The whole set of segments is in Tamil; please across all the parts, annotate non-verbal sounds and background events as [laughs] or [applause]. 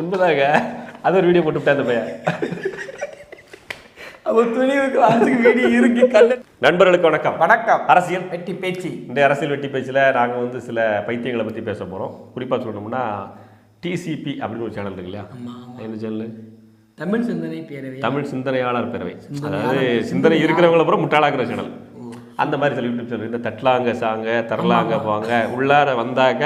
உண்மைதாங்க. அது ஒரு வீடியோ போட்டு விட்டேன் அந்த பையன். நண்பர்களுக்கு வணக்கம். வணக்கம். அரசியல். வெட்டி பேச்சு. இந்த அரசியல் வெட்டி பேச்சில் நாங்கள் வந்து சில பைத்தியங்களை பற்றி பேச போகிறோம் குறிப்பாக சொல்லணும்னா டிசிபி அப்படின்னு ஒரு சேனல் இருக்கு இல்லையா என்ன சேனல் தமிழ் சிந்தனை பேரவை தமிழ் சிந்தனையாளர் பேரவை. அதாவது சிந்தனை இருக்கிறவங்கள அப்புறம் முட்டாளாக்குற சேனல் அந்த மாதிரி சில யூடியூப் சேனல் இந்த தட்லாங்க சாங்க தரலாங்க போங்க உள்ளார வந்தாக்க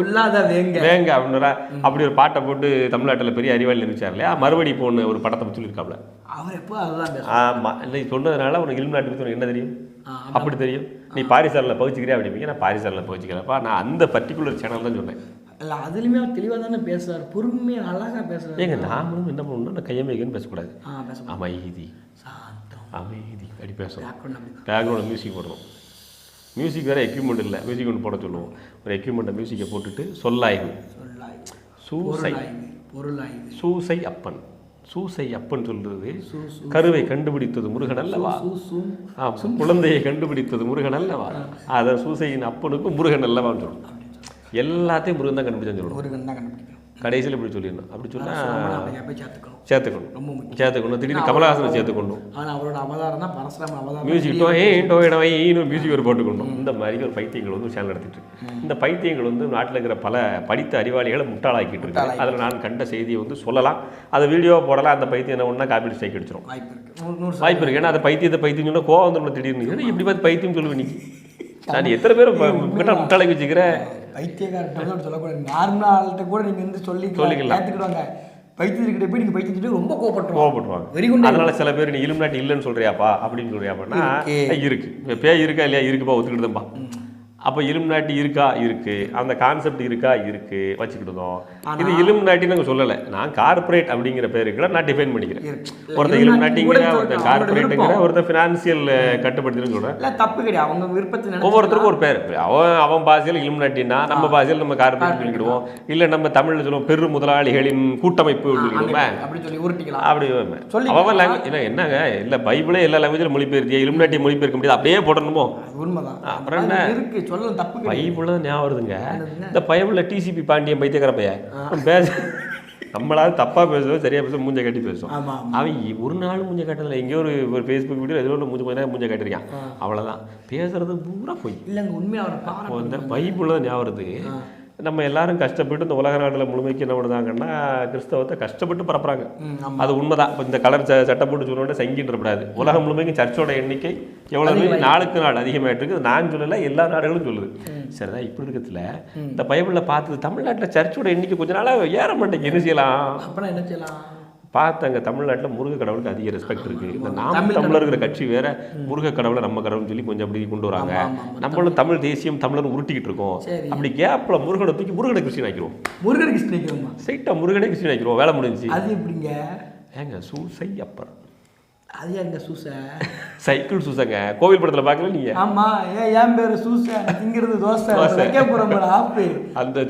உள்ளாத வேங்க. வேங்க அப்படின்னா அப்படி ஒரு பாட்டை போட்டு தமிழ்நாட்டில் பெரிய அறிவாளி இருந்துச்சார் இல்லையா மறுபடி போன ஒரு படத்தை பற்றி சொல்லியிருக்காப்ல. அவர் எப்போ அதுதான் ஆமாம் நீ சொன்னதுனால உனக்கு இல்மு நாட்டு பற்றி உனக்கு என்ன தெரியும்? அப்படி தெரியும். நீ பாரிசாரில் பகுச்சிக்கிறியா அப்படிங்க நான் பாரிசாரில் பகுச்சிக்கிறப்பா நான் அந்த பர்டிகுலர் சேனல் தான் சொன்னேன். இல்ல அதுலயுமே அவர் தெளிவா தானே பேசுறாரு. பொறுமையா அழகா பேசுறாரு. ஏங்க நாமளும் என்ன பண்ணணும்னா கையமைக்குன்னு பேசக்கூடாது. ஆ அமைதி. சாந்தம். அமைதி. அப்படி பேசணும். பேக்ரவுண்ட் மியூசிக் போடணும். மியூசிக் வேறு எக்யூப்மெண்ட் இல்லை. மியூசிக் ஒன்று போட சொல்லுவோம். ஒரு எக்யூப்மெண்ட்டை மியூசிக்கை போட்டுட்டு சொல்லாய்வு. சொல்லாய் சூசை. சூசை அப்பன். சூசை அப்பன் சொல்றது கருவை கண்டுபிடித்தது முருகன் அல்லவா? ஆமாம் குழந்தையை கண்டுபிடித்தது முருகன் அல்லவா? அதை சூசையின் அப்பனுக்கும் முருகன் அல்லவான்னு சொல்லணும் எல்லாத்தையும் முருகன் தான் கண்டுபிடிச்சான்னு சொல்லணும் முருகன் தான் கண்டுபிடிக்கும் கடைசியில் இப்படி சொல்லிடணும். அப்படி சொன்னால் சேர்த்துக்கணும். ரொம்ப சேர்த்துக்கணும். திடீர்னு கமலஹாசனை சேர்த்துக்கணும். ஆனா அவரோட அவதாரம். தான் பரசுராம அவதாரம் மியூசிக் டோ ஏன் டோ இடவைன்னு மியூசிக் ஒரு போட்டுக்கணும் இந்த மாதிரி ஒரு பைத்தியங்கள் வந்து சேனல் நடத்திட்டு இருக்கு. இந்த பைத்தியங்கள் வந்து நாட்டில் இருக்கிற பல படித்த அறிவாளிகளை முட்டாளாக்கிட்டு இருக்கு. அதில் நான் கண்ட செய்தியை வந்து சொல்லலாம். அதை வீடியோ போடலாம். அந்த பைத்தியம் என்ன ஒன்றா காப்பி ஸ்ட்ரைக் அடிச்சிடும் வாய்ப்பு இருக்கு. நூறு நூறு வாய்ப்பு இருக்கு. ஏன்னா அந்த பைத்தியத்தை பைத்தியம் சொன்னா கோவம் வந்து திடீர்னு. இப்படி பார்த்து பைத்தியம் சொல்லுவேன் நீ நான் எத்தனை பேர் முட்டாளாக்கி வச்சுக்கிறேன். பைத்தியக்காரன் சொல்லக்கூடாது. நார்மலா ஆள்கிட்ட கூட நீங்க வந்து சொல்லி சொல்லிக்கலாம். ஏத்துக்கிடுவாங்க பைத்தியத்துக்கிட்ட போய் நீங்க பைத்தியத்துட்டு ரொம்ப கோவப்பட்டுருவோம் கோவப்படுவாங்க வெறிகுண்டு அதனால சில பேர் நீ இலுமினாட்டி இல்லைன்னு சொல்றியாப்பா அப்படின்னு சொல்றியாப்பான்னா இருக்கு. பேய் இருக்கா இல்லையா? இருக்குப்பா ஒத்துக்கிட்டுதான்ப்பா அப்போ இலுமினாட்டி இருக்கா? இருக்கு. அந்த கான்செப்ட் இருக்கா? இருக்கு. வச்சுக்கிட்டோம் இது இலுமினாட்டி நாங்கள் சொல்லலை. நான் கார்ப்பரேட் அப்படிங்கிற பேருக்குள்ள நான் டிஃபைன் பண்ணிக்கிறேன். சொல்றாங்க. ஒருத்தன் அவங்களோட கார்ப்பரேட்டுங்கிற விருப்பம். ஒருத்தன் ஃபினான்சியல் கட்டுப்படுத்துன்னு இல்ல தப்பு கிடையாது. அவங்க விருப்பத்தை நினைச்சு ஒவ்வொருத்தருக்கும் ஒரு பேர். அவன் அவன் பாஷையில் இலுமினாட்டினா நம்ம பாஷையில் நம்ம கார்ப்பரேட் சொல்லிக்கிடுவோம். இல்லை நம்ம தமிழ்ல சொல்லுவோம் பெரு முதலாளிகளின் கூட்டமைப்பு அப்படி சொல்லி உருட்டிக்கலாம். அப்படி சொல்லி அவன் லாங்குவேஜ் என்ன என்னங்க? இல்லை பைபிளே எல்லா லாங்குவேஜிலும் மொழிபெயர்த்தியா? இலுமினாட்டி மொழிபெயர்க்க முடியாது. அப்படியே போடணுமோ உண்மைதான். அப்புறம் அது இருக்கு சொல்ல தப்பு பைபிள் ஞாபகம் வருதுங்க. இந்த பைபிளில் டிசிபி பாண்டியன் பைத்தியக்கார பையன் பேச நம்மளால தப்பா பேசுவோம் சரியா பேசுவோம் மூஞ்ச கட்டி பேசுவோம். அவன் ஒரு நாள் மூஞ்ச காட்டல. எங்கேயோ ஒரு ஒரு ஃபேஸ்புக் வீடியோ எதில் ஒன்று மூஞ்ச நேரம் மூஞ்ச காட்டிருக்கான். அவ்வளவுதான். பேசுறது பூரா போய். இல்லங்க உண்மையா அவரை இப்போ பாராட்டு இந்த பைபிள் தான் ஞாபகம் வருது. நம்ம எல்லாரும் கஷ்டப்பட்டு இந்த உலக நாட்டில் முழுமைக்கு என்ன பண்ணுதாங்கன்னா கிறிஸ்தவத்தை கஷ்டப்பட்டு பரப்புறாங்க. அது உண்மைதான். இப்போ இந்த கலர் ச சட்டை போட்டு சொன்னோட சங்கின்றப்படாது உலகம் முழுமைக்கும் சர்ச்சோட எண்ணிக்கை எவ்வளவு நாளுக்கு நாள் அதிகமாயிட்டு இருக்கு அது நான் சொல்லலை எல்லா நாடுகளும் சொல்லுது. சரிதான் இப்படி இருக்கிறதுல இந்த பைபிளில் பார்த்தது தமிழ்நாட்டில் சர்ச்சோட எண்ணிக்கை கொஞ்ச நாளாக ஏற மாட்டேங்குது. என்ன செய்யலாம்? அப்புறம் என்ன செய்யலாம்? பார்த்தாங்க தமிழ்நாட்டில் முருக கடவுளுக்கு அதிக ரெஸ்பெக்ட் இருக்கு. இந்த நாம் தமிழர் இருக்கிற கட்சி வேற முருக கடவுளை நம்ம கடவுள்னு சொல்லி கொஞ்சம் அப்படி கொண்டு வராங்க. நம்மளும் தமிழ் தேசியம் தமிழர் உருட்டிக்கிட்டு இருக்கோம். அப்படி கேப்ல முருகனை தூக்கி முருகனை கிறிஸ்டின் ஆக்கிடுவோம். முருகன் கிருஷ்ணிக்கிறோமா ஸ்ட்ரைட்டா முருகனே கிறிஸ்டின் ஆக்கிடுவோம். வேலை முடிஞ்சுச்சு. அது எப்படிங்க? ஏங்க சூசை அப்பர் அது எங்க சூச? சைக்கிள் சூசங்க. கோவில் படத்துல பார்க்கல நீங்க? ஆமா ஏன் என் பேரு சூச. திங்கிறது தோசை. தோசை. வைக்க போறோம் ஆப்பு. அந்த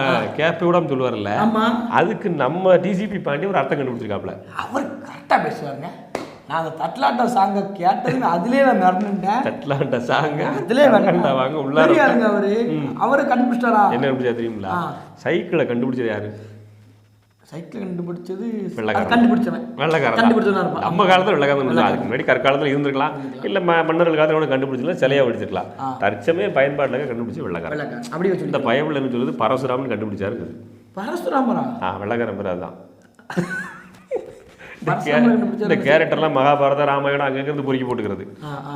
ஆ, கேப்பை விடாம சொல்லுவார்ல ஆமா. அதுக்கு நம்ம டிசிபி பாண்டி ஒரு அர்த்தம் கண்டுபிடிச்சிருக்காப்ல. அவர் கரெக்டா பேசுவாருங்க. நான் அந்த தட்லாட்ட சாங்க கேட்டது அதுலயே நான் மறந்துட்டேன் தட்லாண்ட சாங்க அதுலயே தட்லாண்டா வாங்க உள்ளார தெரியாதுங்க அவரு. அவரு கண்டுபிடிச்சிட்டாரா? என்ன கண்டுபிடிச்சா தெரியுங்களா. சைக்கிளை கண்டுபிடிச்சது யாரு? சைக்கிள் கண்டுபிடிச்சது கண்டுபிடிச்சவன். வெள்ளக்காரன். கண்டுபிடிச்சவனா நம்ம காலத்துல வெள்ளக்காரன் இல்லை அதுக்கு முன்னாடி கற்காலத்துல இருந்திருக்கலாம். இல்ல மன்னர்கள் காலத்துல கூட கண்டுபிடிச்சிக்கலாம் சிலையா வடிச்சிருக்கலாம். ஆ. தற்சமய பயன்பாட்டுல கண்டுபிடிச்சு வெள்ளக்காரன். அப்படி வச்சு இந்த என்ன சொல்லுது பரசுராமன் கண்டுபிடிச்சாருங்குது பரசுராமரா ஆ வெள்ளக்காரன் பேர் அதுதான். இந்த கேரக்டர்லாம் மகாபாரத ராமாயணம் அங்க இருந்து பொறுக்கி போட்டுக்கிறது.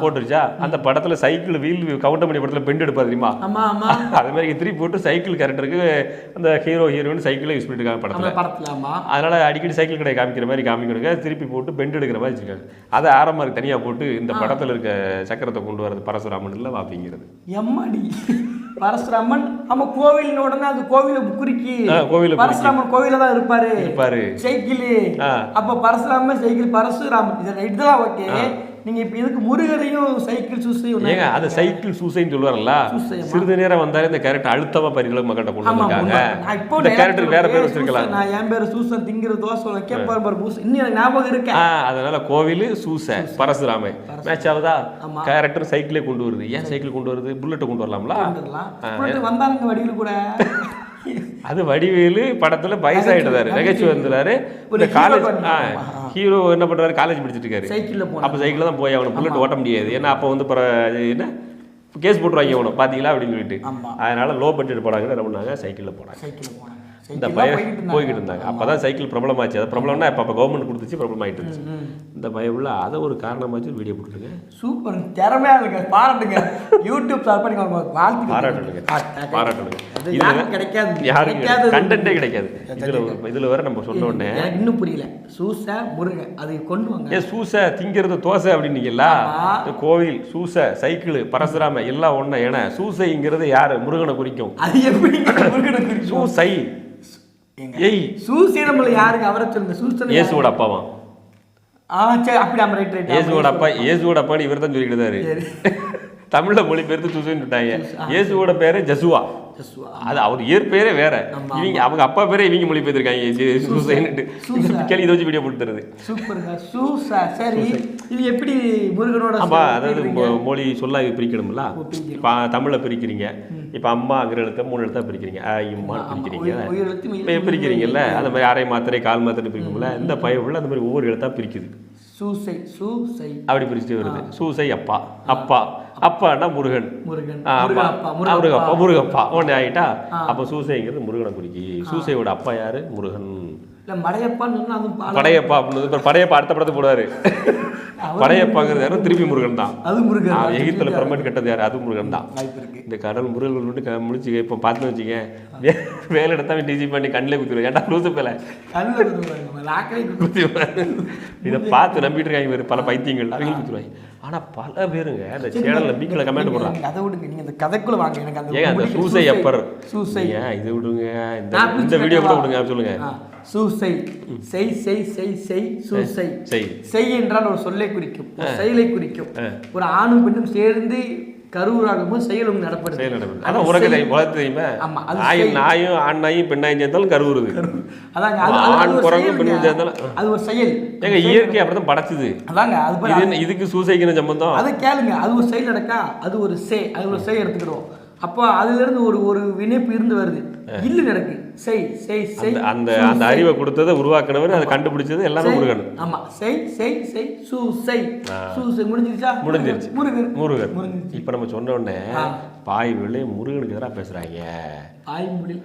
போட்டுருச்சா? அந்த படத்துல சைக்கிள் வீல் கவுண்டமணி படத்துல பெண்ட் எடுப்பா தெரியுமா? [laughs] அதே மாதிரி திருப்பி போட்டு சைக்கிள் கேரக்டருக்கு அந்த ஹீரோ ஹீரோயின் சைக்கிளை யூஸ் பண்ணிட்டு இருக்காங்க படத்துல அதனால அடிக்கடி சைக்கிள் கடை காமிக்கிற மாதிரி காமிக்கணுங்க திருப்பி போட்டு பெண்ட் எடுக்கிற மாதிரி வச்சிருக்காங்க அதை ஆரம்பம் தனியா போட்டு இந்த படத்துல இருக்க சக்கரத்தை கொண்டு வரது பரசுராமன் இல்ல அப்படிங்கிறது எம்மாடி? பரசுராமன் ஆமா கோவில் உடனே அது கோவில குறிக்கி கோவிலை. பரசுராமன் கோவில தான் இருப்பாரு. இருப்பாரு சைக்கிள். அப்ப பரசுராமன் சைக்கிள் பரசுராமன். இது இதெல்லாம் ஓகே நீங்க இப்ப இதுக்கு முருகரையும் சைக்கிள் சூசி ஏங்க அது சைக்கிள் சூசைன்னு சூசையம்மா. சிறிது நேரம் வந்தாரு இந்த கேரக்டர் அழுத்தமா பரிகளும் மக்கள்கிட்ட கொண்டு வந்திருக்காங்க. இப்போ இந்த கேரக்டர் வேற பேர் வச்சிருக்கலாம். நான் என் பேரு சூசன் திங்கிற தோசை வைக்க பாரு பூசு இன்னும் எனக்கு ஞாபகம் இருக்கேன் ஆ, அதனால கோவில் சூச பரசுராமை. மேட்ச் ஆகுதா. கேரக்டர் சைக்கிளே கொண்டு வருது. ஏன் சைக்கிள். கொண்டு வருது? புல்லட்டை கொண்டு வரலாம்ல? வந்தானுங்க வடிவில் கூட. அது வடிவேலு படத்துல வயசாயிட்டாரு நகைச்சுவை வந்துறாரு. இந்த காலேஜ் ஹீரோ என்ன பண்றாரு? காலேஜ் படிச்சிட்டு இருக்காரு சைக்கிள்ல அப்போ சைக்கிள் தான் போய் அவனை புல்லட் ஓட்ட முடியாது. ஏன்னா அப்போ வந்து என்ன? கேஸ் போட்டுருவாங்க அவனை பாத்தீங்களா? அப்படின்னு சொல்லிட்டு. அதனால லோ பட்ஜெட் போனாங்க என்ன பண்ணாங்க? சைக்கிளில் போனாங்க. சைக்கிள்ல போனாங்க. இந்த சைக்கிள்ல பையன் போய்கிட்டு இருந்தாங்க. அப்பதான் சைக்கிள் பிரபலம் ஆச்சு அது பிரபலம்னா இப்போ அப்போ கவர்மெண்ட் கொடுத்துச்சு பிரபலம் ஆயிட்டு இருந்துச்சு. இந்த பையன் உள்ள அதை ஒரு காரணமாச்சு வீடியோ போட்டுருங்க. சூப்பர் திறமையா இருக்கு பாராட்டுங்க. [laughs] யூடியூப் ஸ்டார்ட் பண்ணி வாழ்த்து பாராட்டணுங்க பாராட்டணுங்க யாருக்கும் கிடைக்காது. யாருக்கு கிடைக்காதது. கண்டென்ட்டே கிடைக்காது. இதுல இதுல நம்ம சொன்ன உடனே எனக்கு இன்னும் புரியல. சூச முருகன் அதை கொண்டு வாங்க. ஏ சூசை திங்கிறது தோசை அப்படின்னீங்களா கோவில் சூசை சைக்கிள் பரசுராம எல்லாம் ஒண்ணு ஏன்னா சூசைங்கிறது யாரு? முருகனை குறிக்கும். அது எப்படி [coughs] முருகனை குறிக்கும்? சூசை. ஏய். சூசீரமல யாருங்க அவரை சொல்லுங்க. சூசனை இயேசுவோட அப்பாவா? ஆ சரி அப்படி நம்ம ரைட் ரைட் இயேசுவோட அப்பா இயேசுவோட அப்பான்னு இவர் தான் சொல்லிக்கிட்டு [laughs] தமிழ்ல சூசைன்னு விட்டாங்க. இயேசுவோட பேரு ஜசுவா. அது அவர் இயற்பெயரே வேற. இவங்க அவங்க அப்பா பேரே இவங்க மொழி பெயர்த்திருக்காங்க சூசைன்னுட்டு சூசை. கேள்வி இதை வச்சு வீடியோ போட்டு தருது. சூப்பருங்க. சூசா. சரி இது எப்படி முருகனோட சேர்த்து அதாவது மொழி சொல்லா இது பிரிக்கணும்ல. இப்போ தமிழ்ல பிரிக்கிறீங்க. இப்போ அம்மாங்கிற எழுத்த மூணு எழுத்தா பிரிக்கிறீங்க. ஆ இம்மா ஆமா, பிரிக்கிறீங்க. இப்போ பிரிக்கிறீங்கல்ல? அந்த மாதிரி அரை மாத்திரை கால் மாத்திரை பிரிக்கும்ல இந்த உள்ள அந்த மாதிரி ஒவ்வொரு எழுத்தா பிரிக்குது. சூசை சூசை. அப்படி பிரிச்சுட்டு வருது. சூசை அப்பா. அப்பா. அப்பான்னா முருகன். முருகன். முருகப்பா முருகப்பா. ஒன்று ஆயிட்டா அப்போ சூசைங்கிறது முருகனை குறிக்கி. சூசையோட அப்பா யாரு? முருகன். இல்ல மடையப்பான்னு சொன்னா அதுவும் பால படையப்பா அப்படின்னு படையப்பா அடுத்த படத்தை போடுவாரு [laughs] படையப்பாங்கிறது யாரும் திருப்பி முருகன் தான். அது முருகன். எகிப்துல பிரமிட் கட்டது யாரு? அது முருகன் தான். இந்த கடல் முருகன் மட்டும் முடிச்சு இப்போ பார்த்து வச்சுக்க வே- வேலை எடுத்தா டிசி பண்ணி கண்ணில் குத்துருவேன் ஏன்டா லூசு பேல இதை பார்த்து நம்பிட்டு இருக்காங்க இவரு. பல பைத்தியங்கள். அவங்க குத்துருவாங்க ஆனா பல பேருங்க அந்த சேனல்ல மீக்கில் கமெண்ட் போடுறாங்க நீங்க அதை விடுங்க. நீங்க அந்த கதைக்குள்ள வாங்க. எனக்கு அந்த ஏங்க அந்த சூசை அப்பர். சூசை. இது விடுங்க. இந்த இந்த வீடியோ கூட? விடுங்க சொல்லுங்க. சூசை. செய் செய் செய் செய் சூசை. செய் செய். என்றால் ஒரு சொல்லை குறிக்கும். செயலை குறிக்கும். ஒரு ஆணும் பெண்ணும் சேர்ந்து கருவுறாகும் போது செயலும் நடப்படுது செயல் அதான் ஆமா, அது நாயும் நாயும் ஆண் நாயும் பெண் நாயும் சேர்ந்தாலும் கருவுறுது. அதாங்க அது- அது- அது ஆண் குரங்கும். பெண்ணும் சேர்ந்தாலும் அது ஒரு செயல். ஏங்க இயற்கை அப்படிதான் படைச்சுது. அதாங்க அது என்ன- இதுக்கு சூசைக்கு சம்பந்தம்? அதை கேளுங்க அது ஒரு செயல் நடக்கா? அது ஒரு சே அது ஒரு செய் எடுத்துக்கிறோம். அப்போ அதுல இருந்து ஒரு ஒரு வினைப்பு இருந்து வருது. இல்லு நடக்கு. செய் செய் செய் அந்த- அந்த அறிவை கொடுத்ததை உருவாக்குனவர் அதை கண்டுபிடிச்சது எல்லாமே. முருகன். ஆமா. செய் செய் செய் சூ செய். சூ செய். முடிஞ்சிருச்சா? முடிஞ்சிருச்சு. முருகன். முருகன். முடிஞ்சிருச்சு. இப்ப நம்ம சொன்ன உடனே. பாய் விலை முருகனுக்கு எதிராக பேசுறாங்க. முடி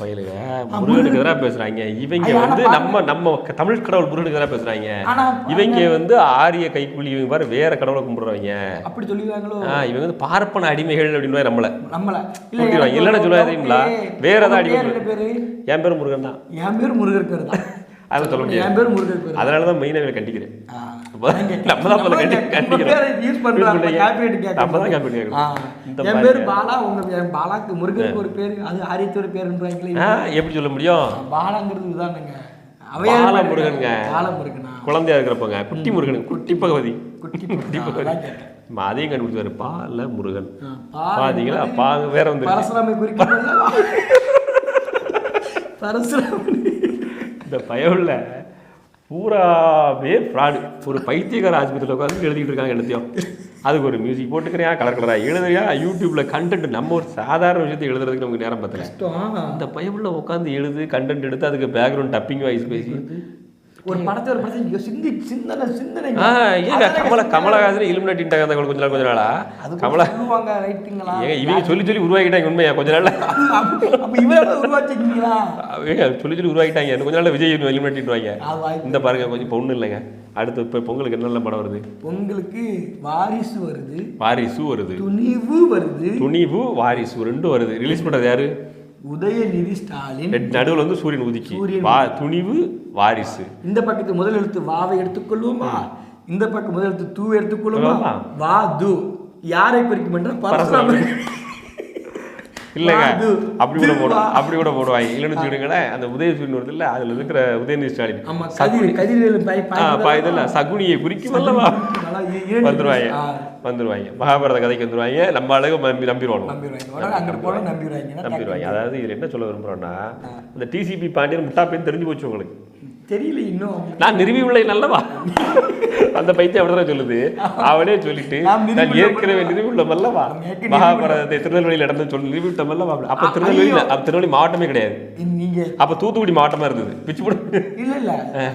பயலுக முருகனுக்கு எதிராக பேசுறாங்க. இவங்க வந்து. நம்ம நம்ம தமிழ் கடவுள் முருகனுக்கு எதிராக பேசுறாங்க. இவங்க வந்து ஆரிய கைக்கூலி இவங்க பாரு வேற கடவுளை கும்பிடுறவங்க. அப்படி சொல்லிடுவாங்களோ இவங்க வந்து பார்ப்பன அடிமைகள் அப்படின்னு நம்மள. நம்மள. இல்லைன்னா சொல்லுவாங்க. தெரியுங்களா? வேற ஏதாவது அடிமை பேரு? என் பேர் முருகன் தான். என் பேர் முருகர் பேர் தான். [laughs] அதை சொல்ல முடியாது. என் பேர் முருகர் பேர் அதனால தான் மெயினாக கண்டிக்கிறேன். நம்ம தான் யூஸ் கேட்க நம்ம தான் காப்பி கேட்கணும் என் பேர் பாலா உங்க என் பாலாக்கு முருகனுக்கு ஒரு பேரு அது ஆரியத்து ஒரு பேருன்றாங்களே எப்படி சொல்ல முடியும்? பாலாங்கிறது இதுதானுங்க. பால முருகனுங்க. பால முருகனா? குழந்தையா இருக்கிறப்பங்க. குட்டி முருகன் குட்டி பகவதி. குட்டி [laughs] குட்டி பகவதி. அதையும் கண்டுபிடிச்சாரு பால முருகன் பாத்தீங்களா பாங்க வேற வந்து [laughs] பரசுராமன் இந்த பயவுள்ள பூராவே ஃப்ராடு ஒரு பைத்தியக்கார ஆஸ்பத்திரியில் உட்காந்து எழுதிட்டு இருக்காங்க எல்லாத்தையும் அதுக்கு ஒரு மியூசிக் போட்டுக்கிறியா கலர் கலரா எழுதுறியா? யூடியூப்ல கண்டென்ட் நம்ம ஒரு சாதாரண விஷயத்தை எழுதுறதுக்கு நமக்கு நேரம் பத்தல. இந்த பயவுள்ள உட்காந்து எழுது கண்டென்ட் எடுத்து அதுக்கு பேக்ரவுண்ட் டப்பிங் வாய்ஸ் பேசி ஒரு படத்தை ஒரு படத்தை சிந்தி சிந்தனை சிந்தனை. ஏங்க கமல கமலஹாசன் இலுமினாட்டின்ட்டாங்க அந்த கொஞ்ச நாள் கொஞ்ச நாளா? அது கமல சொல்லுவாங்க ரைட்டுங்களா ஏங்க இவங்க சொல்லி சொல்லி உருவாக்கிட்டாங்க உண்மையா கொஞ்ச நாள்ல? அப்ப இவர உருவாச்சிருக்கீங்களா ஏங்க சொல்லி சொல்லி உருவாக்கிட்டாங்க இன்னும் கொஞ்ச நாள்ல விஜய் இலுமினாட்டின்வாங்க இந்த பாருங்க கொஞ்சம் ஒன்றும் இல்லைங்க. அடுத்து இப்போ பொங்கலுக்கு என்ன நல்ல படம் வருது? பொங்கலுக்கு வாரிசு வருது. வாரிசு வருது. துணிவு வருது. துணிவு வாரிசு ரெண்டும் வருது. ரிலீஸ் பண்றது யாரு? உதயநிதி ஸ்டாலின் நடுவில் வந்து சூரியன் உதிக்கி. சூரியன் வா துணிவு வாரிசு. இந்த பக்கத்து முதல் எழுத்து வாவை எடுத்துக்கொள்வோமா? இந்த பக்கம் முதல் எழுத்து தூ எடுத்துக்கொள்வோமா. வா து. யாரை குறிக்கும் என்றால் பரசுராமன். இல்லைங்க. அப்படி கூட திருவா. அப்படி கூட போடுவாங்க. இல்லைன்னு வச்சுக்கிடுங்களேன் அந்த உதயசூரியன் வருது இல்ல அதுல இருக்கிற உதயநிதி ஸ்டாலின். பா இதெல்லாம் சகுனியை குறிக்கும் அல்லவா? வந்துருவாங்க. வந்துருவாங்க. மகாபாரத கதைக்கு வந்துருவாங்க. நம்ம அழகு நம்பி நம்பிடுவாங்க. நம்பிடுவாங்க. அதாவது இதுல என்ன சொல்ல விரும்புறோம்னா இந்த டிசிபி பாண்டியன் முட்டா பேர் தெரிஞ்சு போச்சு உங்களுக்கு. தெரியல இன்னும். நான் நிறுவி உள்ளே நல்லவா? அந்த பைத்தியம் அப்படிதான் சொல்லுது. அவனே சொல்லிட்டு நான் உள்ள ஏற்கனவே அல்லவா? ஏற்கனவே மகாபாரதத்தை திருநெல்வேலியில் நடந்து சொல்லி நிறுவி விட்டோம் அல்லவா அப்ப திருநெல்வேலி திருநெல்வேலி மாவட்டமே கிடையாது. நீங்க அப்ப தூத்துக்குடி மாவட்டமா இருந்தது. பிச்சு போடு. இல்ல இல்ல.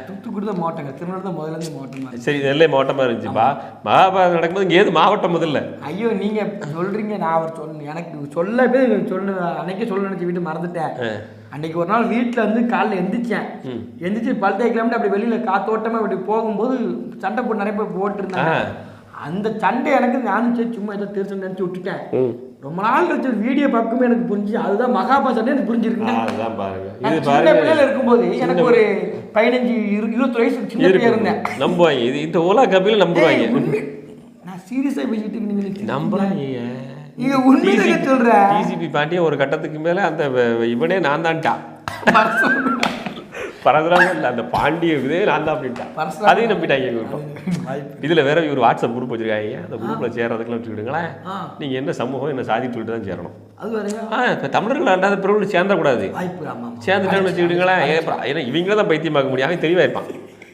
தூத்துக்குடி தான் மாவட்டங்க திருநெல்வேலி தான் முதல்ல இருந்து மாவட்டமா. சரி நெல்லை மாவட்டமா இருந்துச்சுப்பா. மகாபாரதம் நடக்கும்போது இங்க ஏது மாவட்டம் முதல்ல? ஐயோ நீங்க சொல்றீங்க. நான் அவர் சொன்ன எனக்கு சொல்ல பேர் சொன்ன அன்னைக்கே சொல்ல நினைச்சு வீட்டு மறந்துட்டேன். அன்னைக்கு ஒரு நாள் வீட்டில் வந்து காலைல எந்திரிச்சேன். எந்திரிச்சு பல் தேய்க்கலாம்னு அப்படி வெளியில காத்தோட்டமா அப்படி போகும்போது சண்டை போட்டு நிறைய பேர் போட்டுருந்தாங்க. அந்த சண்டை எனக்கு நானும் சரி சும்மா ஏதோ திருச்சம் நினைச்சு விட்டுட்டேன். ரொம்ப நாள் கழிச்சு வீடியோ பார்க்குமே எனக்கு புரிஞ்சு அதுதான் மகாபா சண்டை எனக்கு புரிஞ்சிருக்குங்க சின்ன பிள்ளையில இருக்கும்போது எனக்கு ஒரு பதினஞ்சு இரு- இருபத்தி வயசு சின்ன பிள்ளையா இருந்தேன். நம்புவாங்க. இது இந்த ஓலா கபில நம்புவாங்க. நான் சீரியஸா பேசிட்டு நினைச்சீங்க. நம்புறாங்க நீங்க உண்மையிலே சொல்றேன் டிசிபி பாண்டிய ஒரு கட்டத்துக்கு மேல அந்த இவனே நான் தான்ட்டான் பரதுராம இல்ல அந்த பாண்டிய இதே நான் தான் அப்படின்ட்டான் பரசுராமன். அதையும் நம்பிட்டாங்க. வாய்ப்பு இதுல வேற இவர் வாட்ஸ்அப் குரூப் வச்சிருக்காங்க. அந்த குரூப்ல சேர்றதுக்குலாம் வச்சுக்கிடுங்களேன். ஆ. நீங்க என்ன சமூகம் என்ன சாதி சொல்லிட்டு தான் சேரணும். ஆ தமிழர்கள் அண்டாத பிறகு சேர்ந்தக்கூடாது. சேர்ந்துட்டோம்னு அப்புறம் ஏன்னா இவங்கள தான் பைத்தியமாக்க முடியும். அவன் தெளிவா இருப்பான்.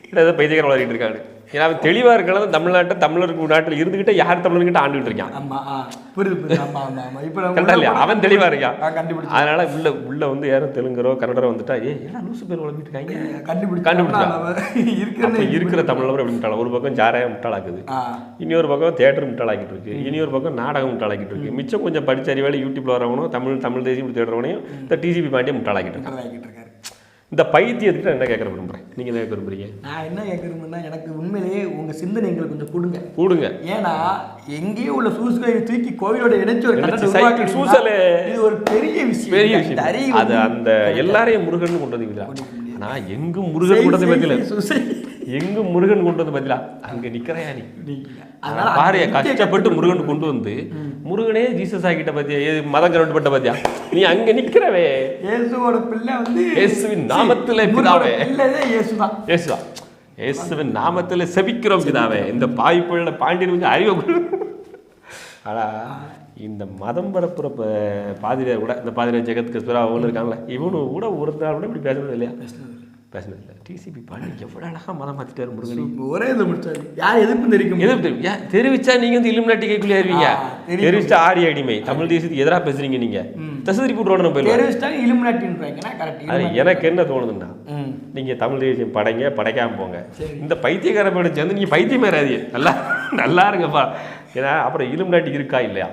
இல்லை ஏதோ பைத்தியக்கார வளரிட்டு இருக்காரு ஏன்னா அவன் தெளிவா இருக்கிறது தமிழ்நாட்டை தமிழருக்கு நாட்டில் இருந்துகிட்டே யார் தமிழர்கிட்ட ஆண்டுகிட்டு இருக்கான்? அவன் தெளிவா இருக்கான். அதனால உள்ள உள்ள வந்து யாரும் தெலுங்கரோ கன்னடரோ வந்துட்டா ஏ எல்லாம் லூசு பேர் வளர்ந்துட்டு இருக்காங்க? கண்டுபிடிச்சு கண்டுபிடிச்சா. நம்ம இருக்கிறது அப்ப இருக்கிற தமிழர் அப்படி முட்டாள? ஒரு பக்கம் ஜாரையா முட்டாளாக்குது. இன்னொரு பக்கம் தேட்டர் முட்டாளாக்கிட்டு இருக்கு. இனி ஒரு பக்கம் நாடகம் முட்டாளாக்கிட்டு இருக்கு. மிச்சம் கொஞ்சம் படிச்ச அறிவாளி யூடியூப்ல வரவனும் தமிழ் தமிழ் தேசியம் இப்படி தேடுறவனையும் இந்த டிசிபி பாண்டியை முட்டாளாக்கிட்டு இருக்கான். இந்த பைத்தியத்துக்கு நான் என்ன கேட்கற விரும்புறேன்? நீங்க என்ன கேட்க விரும்புறீங்க? நான் என்ன கேட்குறேன்னா எனக்கு உண்மையிலேயே உங்க சிந்தனை எங்களுக்கு கொஞ்சம் கொடுங்க. கூடுங்க. ஏன்னா எங்கேயோ உள்ள சூசுகளை தூக்கி கோவிலோட இணைச்சு ஒரு சைக்கிள்? சூசலே. இது ஒரு பெரிய விஷயம். பெரிய விஷயம். அது அந்த எல்லாரையும் முருகன் கொண்டு வந்து ஆனா எங்கும் முருகன் கொண்டு வந்து செய். எங்கும் முருகன் கொண்டு வந்து பத்திலா அங்க நிக்கிறையா நீ. அதனால பாரு கஷ்டப்பட்டு முருகன் கொண்டு வந்து முருகனே ஜீசஸ் ஆகிட்ட பத்தியா? ஏ மதம் கரண்ட்பட்ட பத்தியா? நீ அங்க நிக்கிறவே. இயேசுவோட பிள்ளை வந்து இயேசுவின் நாமத்திலே பிதாவே. இயேசுதான். இயேசுவா இயேசுவின் நாமத்துல செபிக்கிறோம் பிதாவே. இந்த பாய் பிள்ளை பாண்டியன் கொஞ்சம் அறிவை கொடு. ஆனா இந்த மதம் பரப்புற பாதிரியார் கூட இந்த பாதிரியார் ஜெகத் கஸ்பரா அவங்க இருக்காங்களே இவனு கூட ஒரு நாள் கூட இப்படி பேசுனது இல்லையா? பேசுனது இல்லை. டிசிபி பாண்டி எவ்வளவு அழகா மதம் மாத்திட்டாரு முருகனி. ஒரே இது முடிச்சாரு யார் எதிர்ப்பு தெரிவிக்க முடியும் எது தெரியும்? ஏன் தெரிவிச்சா நீங்க வந்து இலுமினாட்டி கைக்குள்ளே இருவீங்க. தெரிவிச்சா ஆரிய அடிமை. தமிழ் தேசத்துக்கு எதிரா பேசுறீங்க நீங்க. தசதிரி போட்டு நம்ம போயிடலாம் தெரிவிச்சிட்டாங்க இலுமினாட்டின்றாங்கன்னா கரெக்ட் எனக்கு என்ன தோணுதுன்னா ம். நீங்க தமிழ் தேசியம் படைங்க படைக்காம போங்க. இந்த பைத்தியக்கார பேட சேர்ந்து நீங்க பைத்தியமே ராதிய நல்லா நல்லா இருங்கப்பா. ஏன்னா அப்புறம் இலுமினாட்டி இருக்கா இல்லையா?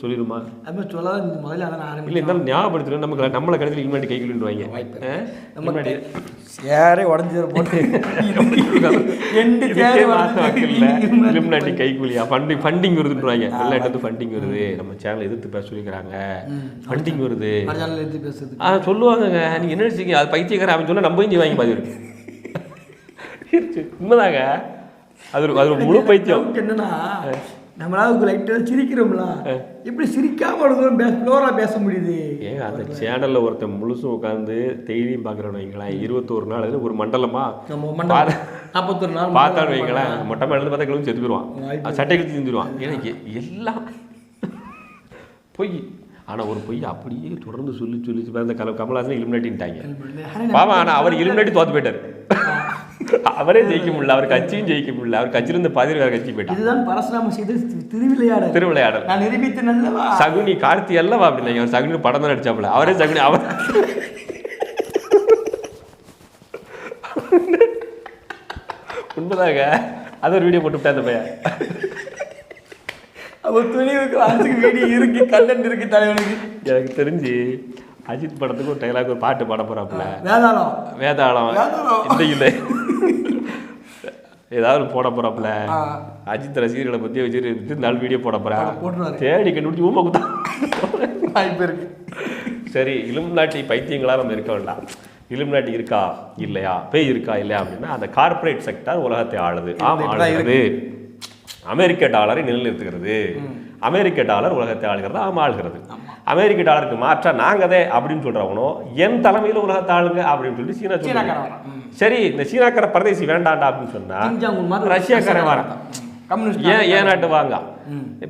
சொல்லிடுமா? அது மாதிரி சொல்லாத இந்த முதல்ல இல்ல ஆரம்பிச்சு இருந்தாலும் ஞாபகப்படுத்தணும் நமக்கு நம்மளை கடைசியில் இலுமினாட்டி கை வாங்க வாய்ப்பு. நம்ம சேரே உடஞ்சிட போட்டு [laughs] இதுக்கே சேரே இலுமினாட்டி கைக்கூலியா ஃபண்டிங் ஃபண்டிங் வருதுன்றாங்க எல்லா இடத்து ஃபண்டிங் வருது. நம்ம சேனல் எதிர்த்து பேச சொல்லிக்கிறாங்க. ஃபண்டிங் வருது. எடுத்து பேசுறது ஆ சொல்லுவாங்கங்க. நீங்க என்ன நினைச்சீங்க அது பைத்தியக்காரன் அவன் சொன்னா நம்ம இஞ்சி வாங்கி பாதி [laughs] உண்மைதாங்க. அது ஒரு அது ஒரு முழு பைத்தியம். என்னன்னா நம்மளால லைட்டாக சிரிக்கிறோம்ல. எப்படி சிரிக்காம ஒரு பேச ஃப்ளோரா பேச முடியுது. ஏங்க அந்த சேனல்ல ஒருத்தன் முழுசும் உட்காந்து டெய்லியும் பார்க்குறோன்னு வைங்களேன். இருபத்தோரு நாள் ஒரு மண்டலமா? நம்ம மண்டலம். நாற்பத்தொரு நாள் பார்த்தான்னு வைங்களேன். மொட்டை மேலே பார்த்தா கிளம்பி செத்து போயிடுவான். சட்டை கிழிச்சு செஞ்சிருவான் ஏன்னா எ- எல்லாம் பொய். ஆனா ஒரு பொய் அப்படியே தொடர்ந்து சொல்லி சொல்லி கல கமலஹாசன் இலுமினாட்டின்ட்டாங்க பாவம் ஆனா அவர் இலுமினாட்டி தோத்து போயிட்டாரு. அவரே ஜெயிக்க முடியல அவர் கட்சியும் ஜெயிக்க முடியல அவர் கட்சியிலிருந்து பாதிரி வேற கட்சி போயிட்டான். இதுதான் பரசுராம செய்த திருவிளையாடல். திருவிளையாடல். நான் நிரூபித்து நல்லவா? சகுனி கார்த்தி அல்லவா அப்படின்னாங்க அவர் சகுனி படம் தான் நடிச்சாப்புல. அவரே சகுனி அவர் உண்மைதாங்க. அது ஒரு வீடியோ போட்டு விட்டேன் அந்த பையன். அவர் துணிவுக்கு வாசிக்கு வீடியோ இருக்கு கல்லன் இருக்கு தலைவனுக்கு. எனக்கு தெரிஞ்சு அஜித் படத்துக்கு ஒரு டைலாக் ஒரு பாட்டு பாட போறாப்புல. வேதாளம். வேதாளம். வேதாளம். இந்த இல்லை. ஏதாவது போட போறாப்புல. ஆ. அஜித் ரசிகர்களை பத்தி வச்சுட்டு நாலு வீடியோ போட போறா. போட்டுருவாரு. தேடி கண்டுபிடிச்சு ஊமை குத்தா. வாய்ப்பு இருக்கு. சரி இலுமினாட்டி பைத்தியங்களா நம்ம இருக்க வேண்டாம். இலுமினாட்டி இருக்கா? இல்லையா? பேய் இருக்கா? இல்லையா? அப்படின்னா அந்த கார்ப்பரேட் செக்டார் உலகத்தை ஆளுது. ஆம் ஆளுகிறது. அமெரிக்க டாலரை நிலைநிறுத்துகிறது. அமெரிக்க டாலர் உலகத்தை ஆளுகிறது? ஆம் ஆளுகிறது. அமெரிக்க டாலருக்கு மாற்றா நாங்கதே அப்படின்னு சொல்றவனோ என் தலைமையில உலகத்தை ஆளுங்க அப்படின்னு சொல்லி சீனா. ம். சரி இந்த சீனாக்கார பிரதேசி வேண்டாண்டா அப்படின்னு சொன்னா ரஷ்யாக்காரன் வரான். ஏன் ஏன் நாட்டு வாங்க.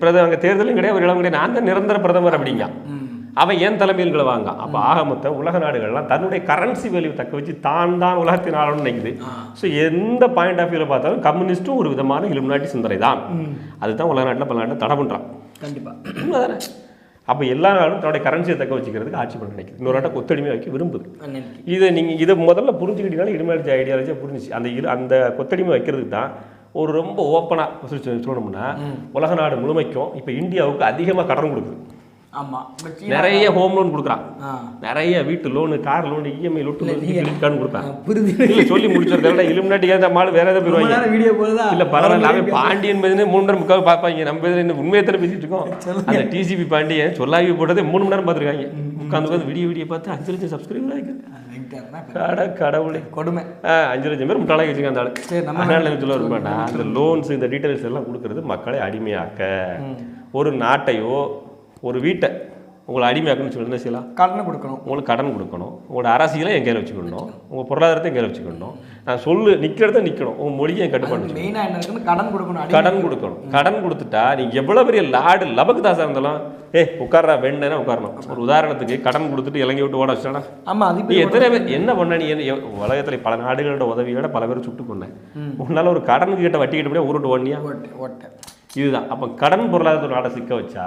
பிரதமர் அங்கே தேர்தலும் கிடையாது ஒரு இடம் கிடையாது நான் தான் நிரந்தர பிரதமர் அப்படிங்க. அவன் ஏன் தலைமையில்களை வாங்க அப்போ ஆக மொத்தம் உலக நாடுகள்லாம் தன்னுடைய கரன்சி வேல்யூ தக்க வச்சு தான் தான் உலகத்தின் ஆளணும்னு நினைக்குது. ஸோ எந்த பாயிண்ட் ஆஃப் வியூவில் பார்த்தாலும் கம்யூனிஸ்ட்டும் ஒரு விதமான இலுமினாட்டி சிந்தனை தான். அதுதான் உலக நாட்டில் பல நாட்டில் தடை பண்ணுறான் கண்டிப்பா. உண்மைதானே அப்போ எல்லா நாடும் தன்னுடைய கரன்சியை தக்க வச்சுக்கிறதுக்கு ஆட்சி பண்ண நினைக்குது. இன்னொரு நாட்டை கொத்தடிமை வைக்க விரும்புது. இதை நீங்கள் இதை முதல்ல புரிஞ்சுக்கிட்டீங்கன்னா இனிமேல் ஐடியாலஜியாக புரிஞ்சுச்சு. அந்த இரு அந்த கொத்தடிமை வைக்கிறதுக்கு தான் ஒரு ரொம்ப ஓப்பனாக சொல்லணும்னா உலக நாடு முழுமைக்கும் இப்போ இந்தியாவுக்கு அதிகமாக கடன் கொடுக்குது. ஆமா. பட் சீனா- நிறைய ஹோம் லோன் கொடுக்குறான். நிறைய வீட்டு லோனு கார் லோனு இஎம்ஐ லொட்டு கார்டு கொடுப்பேன். இல்லை சொல்லி முடிச்சிருந்த விட இலுமினாட்டி ஏன் மாடு வேற ஏதாவது போயிருவாங்க நேரம் வீடியோ போகுதா? இல்ல பரவாயில்ல அவன் பாண்டியன் பதினு மூன்றரை முக்கால் பார்ப்பாங்க. நம்ம பதில் என்ன உண்மையை தானே பேசிட்டு இருக்கோம்? [laughs] அந்த டிசிபி பாண்டியன் சொல்லாவி போட்டதே மூணு மணி நேரம் பார்த்துருக்காங்க. உட்காந்து உட்காந்து விடிய விடிய பார்த்து அஞ்சு லட்சம் சப்ஸ்கிரைபர் ஆகிருக்கு கட கடவுளே. கொடுமை. அஞ்சு லட்சம் பேர் முட்டாளாக வச்சுக்க அந்த ஆளு. சரி, நம்ம எனக்கு சொல்ல விரும்பேன்டா அந்த லோன்ஸ் இந்த டீட்டெயில்ஸ் எல்லாம் கொடுக்கறது மக்களை அடிமையாக்க. ஒரு நாட்டையோ ஒரு வீட்டை உங்களை அடிமையாக்கணும்னு சொல்லி என்ன செய்யலாம் கடனை கொடுக்கணும். உங்களுக்கு கடன் கொடுக்கணும். உங்களோட அரசியலை என் கையில் வச்சுக்கணும். உங்கள் பொருளாதாரத்தை என் கையில் வச்சுக்கணும் நான் சொல்லு நிற்கிறத நிற்கணும் உங்கள் மொழியை என் கட்டுப்பாடு மெயினா என்ன இருக்குன்னு கடன் கொடுக்கணும் கடன் கொடுக்கணும். கடன் கொடுத்துட்டா நீங்க எவ்வளவு பெரிய லாடு லபக்கு தாசா இருந்தாலும் ஏ உட்கார்றா வேண்டேனா உட்காரணும். ஒரு உதாரணத்துக்கு கடன் கொடுத்துட்டு இலங்கை விட்டு ஓட வச்சானா ஆமா அது நீ எத்தனை பேர் என்ன பண்ண நீ? உலகத்துல பல நாடுகளோட உதவியோட பல பேர் சுட்டு கொண்டேன் உன்னால ஒரு கடனுக்கு கிட்ட வட்டி கிட்ட முடியாது ஊருட்டு ஓடனியா? ஓட்டை ஓட்டை இதுதான். அப்போ கடன் பொருளாதார நாடை சிக்க வச்சா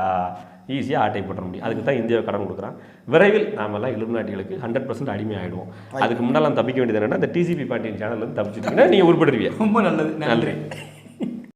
ஈஸியாக ஆட்டை போட்டுற முடியும். அதுக்கு தான் இந்தியாவை கடன் கொடுக்குறான். விரைவில் நாமெல்லாம் இலுமினாட்டிகளுக்கு ஹண்ட்ரட் பர்சன்ட் அடிமை ஆகிடுவோம் அதுக்கு முன்னாலாம் தப்பிக்க வேண்டியது என்னன்னா இந்த டிசிபி பாட்டியின் சேனல்ல இருந்து தப்பிச்சிட்டீங்கன்னா நீங்கள் உருப்படுவீங்க. ரொம்ப நல்லது. நன்றி.